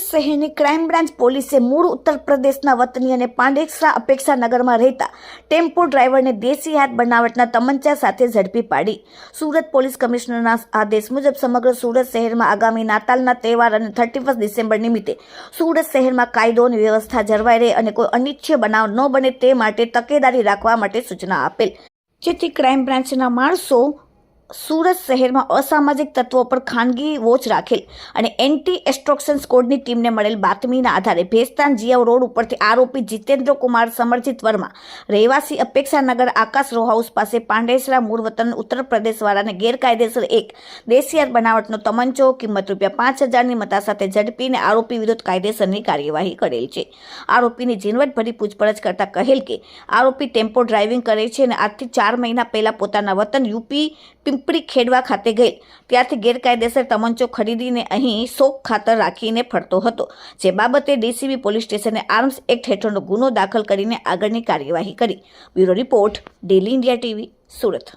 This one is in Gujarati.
શહેરની ક્રાઇમ બ્રાન્ચ પોલીસે મૂળ ઉત્તર પ્રદેશના વતની અને પાંડેસરા અપેક્ષા નગરમાં રહેતા ટેમ્પો ડ્રાઈવરને દેશી હાથ બનાવટના તમંચા સાથે ઝડપી પાડી. સુરત પોલીસ કમિશનરના આદેશ મુજબ સમગ્ર સુરત શહેરમાં આગામી નાતાલના તહેવાર અને થર્ટી ફર્સ્ટ ડિસેમ્બર નિમિત્તે સુરત શહેરમાં કાયદો અને વ્યવસ્થા જળવાઈ રહે અને કોઈ અનિચ્છનીય બનાવ ન બને તે માટે તકેદારી રાખવા માટે સૂચના આપેલ. જેથી ક્રાઇમ બ્રાન્ચના માણસો સુરત શહેરમાં અસામાજિક તત્વો પર ખાનગી વોચ રાખેલ અને એન્ટી એસ્ટ્રોક્શન સ્કોડની ટીમને મળેલ બાતમીના આધારે ભેસ્તાન જીયાવ રોડ ઉપરથી આરોપી જીતેન્દ્ર કુમાર, સમરજીત વર્મા, રહેવાસી અપેક્ષાનગર આકાશ રો હાઉસ પાસે પાંડેસરા મૂળ વતન ઉત્તર પ્રદેશવાળાને ગેરકાયદેસર એક દેશિયાર બનાવટનો તમંચો, કિંમત રૂપિયા પાંચ હજારની મતા સાથે ઝડપીને આરોપી વિરુદ્ધ કાયદેસરની કાર્યવાહી કરેલ છે. આરોપીની ઝીણવટભરી પૂછપરછ કરતા કહેલ કે, આરોપી ટેમ્પો ડ્રાઇવિંગ કરે છે અને આજથી ચાર મહિના પહેલાં પોતાના વતન યુપી પિંપળી ખેડવા ખાતે ગયેલ ત્યાંથી ગેરકાયદેસર તમંચો ખરીદીને અહીં શોક ખાતર રાખીને ફરતો હતો. જે બાબતે ડીસીબી પોલીસ સ્ટેશને આર્મ્સ એક્ટ હેઠળનો ગુનો દાખલ કરીને આગળની કાર્યવાહી કરી. Bureau report, daily India TV, Surat.